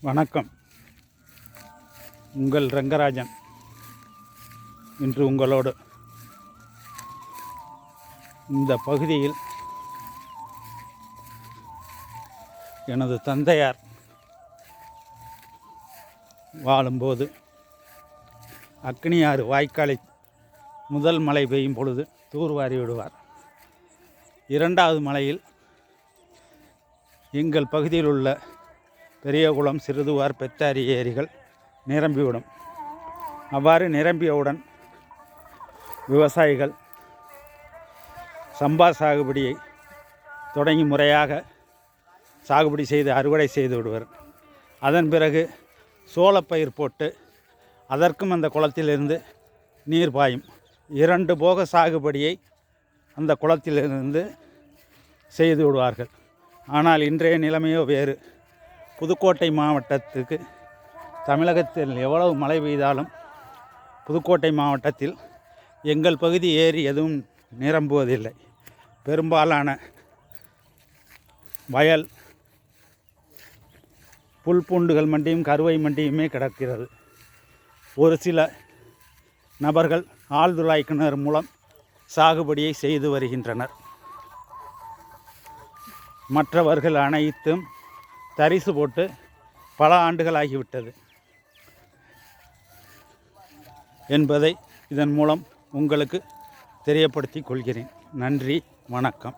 வணக்கம். உங்கள் ரங்கராஜன். இன்று உங்களோடு. இந்த பகுதியில் எனது தந்தையார் வாழும்போது அக்னியாறு வாய்க்காலை முதல் மழை பெய்யும் பொழுது தூர்வாரி விடுவார். இரண்டாவது மலையில் எங்கள் பகுதியில் உள்ள பெரியகுளம் சிறுதுவார் பெத்தாரி ஏரிகள் நிரம்பிவிடும். அவ்வாறு நிரம்பியவுடன் விவசாயிகள் சம்பா சாகுபடியை தொடங்கி முறையாக சாகுபடி செய்து அறுவடை செய்து விடுவர். அதன் பிறகு சோளப்பயிர் போட்டு அதற்கும் அந்த குளத்திலிருந்து நீர் பாயும். இரண்டு போக சாகுபடியை அந்த குளத்திலிருந்து செய்து விடுவார்கள். ஆனால் இன்றைய நிலைமையோ வேறு. புதுக்கோட்டை மாவட்டத்துக்கு தமிழகத்தில் எவ்வளவு மழை பெய்தாலும் புதுக்கோட்டை மாவட்டத்தில் எங்கள் பகுதி ஏரி எதுவும் நிரம்புவதில்லை. பெரும்பாலான வயல் புல் பூண்டுகள் மண்டியும் கருவை மண்டியுமே கிடக்கிறது. ஒரு சில நபர்கள் ஆழ்துளை கிணறு மூலம் சாகுபடியை செய்து வருகின்றனர். மற்றவர்கள் அனைத்தும் தரிசு போட்டு பல ஆண்டுகள் ஆகிவிட்டது என்பதை இதன் மூலம் உங்களுக்கு தெரியப்படுத்திக் கொள்கிறேன். நன்றி வணக்கம்.